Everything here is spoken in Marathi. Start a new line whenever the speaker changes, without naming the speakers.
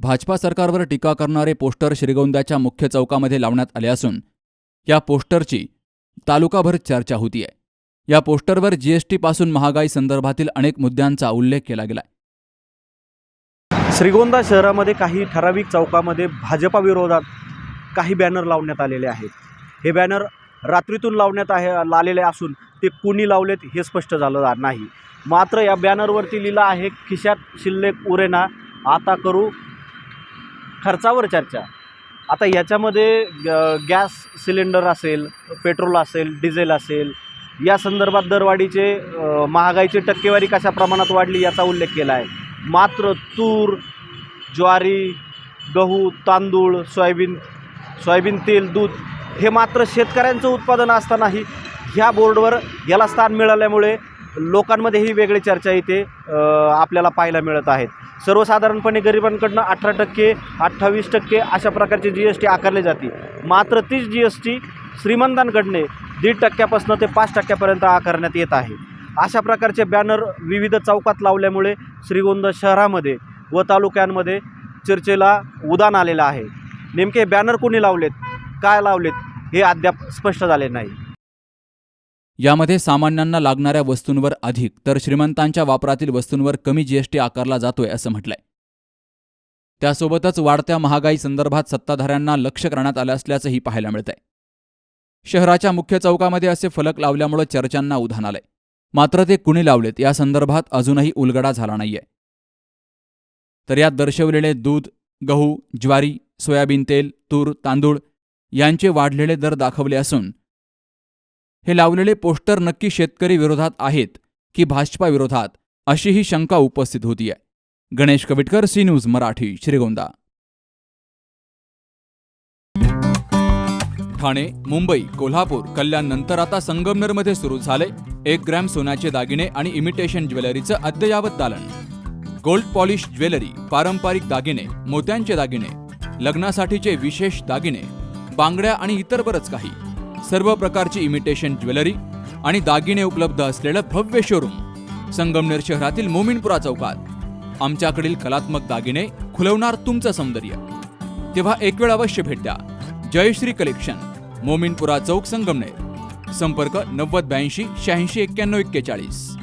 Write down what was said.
भाजपा सरकारवर टीका करणारे पोस्टर श्रीगोंद्याच्या मुख्य चौकामध्ये लावण्यात आले असून या पोस्टरची तालुकाभर चर्चा होतीये. या पोस्टरवर जीएसटी पासून महागाई संदर्भातील अनेक मुद्द्यांचा उल्लेख केला गेलाय.
श्रीगोंदा शहरामध्ये काही ठराविक चौकामध्ये भाजपा विरोधात काही बॅनर लावण्यात आलेले आहेत. हे बॅनर रात्रीतून लावण्यात आहे आलेले असून ते कुणी लावलेत हे स्पष्ट झालं नाही. मात्र या बॅनरवरती लिहिलं आहे खिशात शिल्लक उरेना आता करू खर्चावर चर्चा. आता याच्यामध्ये ग- गॅस सिलेंडर असेल पेट्रोल असेल डिझेल असेल या संदर्भात दरवाढीचे महागाईची टक्केवारी कशा प्रमाणात वाढली याचा उल्लेख केला आहे. मात्र तूर ज्वारी गहू तांदूळ सोयाबीन सोयाबीन तेल दूध हे मात्र शेतकऱ्यांचं उत्पादन असतानाही ह्या बोर्डवर याला स्थान मिळाल्यामुळे लोकांमध्ये ही वेगळी चर्चा इथे आपल्याला पाहायला मिळत आहेत. सर्वसाधारणपणे गरिबांकडनं अठरा टक्के अठ्ठावीस टक्के अशा प्रकारची जी एस टी आकारली जाते मात्र तीच जी एस टी श्रीमंतांकडने दीड टक्क्यापासून ते पाच टक्क्यापर्यंत आकारण्यात येत आहे. अशा प्रकारचे बॅनर विविध चौकात लावल्यामुळे श्रीगोंदा शहरामध्ये व तालुक्यांमध्ये चर्चेला उदान आलेलं आहे. नेमके बॅनर कोणी लावलेत काय लावलेत हे अद्याप स्पष्ट झाले नाही.
यामध्ये सामान्यांना लागणाऱ्या वस्तूंवर अधिक तर श्रीमंतांच्या वापरातील वस्तूंवर कमी जीएसटी आकारला जातोय असं म्हटलंय. त्यासोबतच वाढत्या महागाई संदर्भात सत्ताधाऱ्यांना लक्ष करण्यात आलं असल्याचंही पाहायला मिळतंय. शहराच्या मुख्य चौकामध्ये असे फलक लावल्यामुळे चर्चांना उधाण आलंय. मात्र ते कुणी लावलेत या संदर्भात अजूनही उलगडा झाला नाहीये. तर यात दर्शवलेले दूध गहू ज्वारी सोयाबीन तेल तूर तांदूळ यांचे वाढलेले दर दाखवले असून हे लावलेले पोस्टर नक्की शेतकरी विरोधात आहेत की भाजपा विरोधात अशीही शंका उपस्थित होतीये. Ganesh Kavitkar C news Marathi Shrigonda. Thane Mumbai Kolhapur Kalyan नंतर आता संगमनेरमध्ये सुरू झाले एक ग्रॅम सोन्याचे दागिने आणि इमिटेशन ज्वेलरीचं अद्ययावत दालन. गोल्ड पॉलिश ज्वेलरी पारंपरिक दागिने मोत्यांचे दागिने लग्नासाठीचे विशेष दागिने बांगड्या आणि इतर बरंच काही. सर्व प्रकारची इमिटेशन ज्वेलरी आणि दागिने उपलब्ध असलेलं भव्य शोरूम संगमनेर शहरातील मोमिनपुरा चौकात. आमच्याकडील कलात्मक दागिने खुलवणार तुमचं सौंदर्य. तेव्हा एक वेळ अवश्य भेट द्या. जयश्री कलेक्शन मोमिनपुरा चौक संगमनेर. संपर्क नव्वद ब्याऐंशी शहाऐंशी एक्क्याण्णव एक्केचाळीस.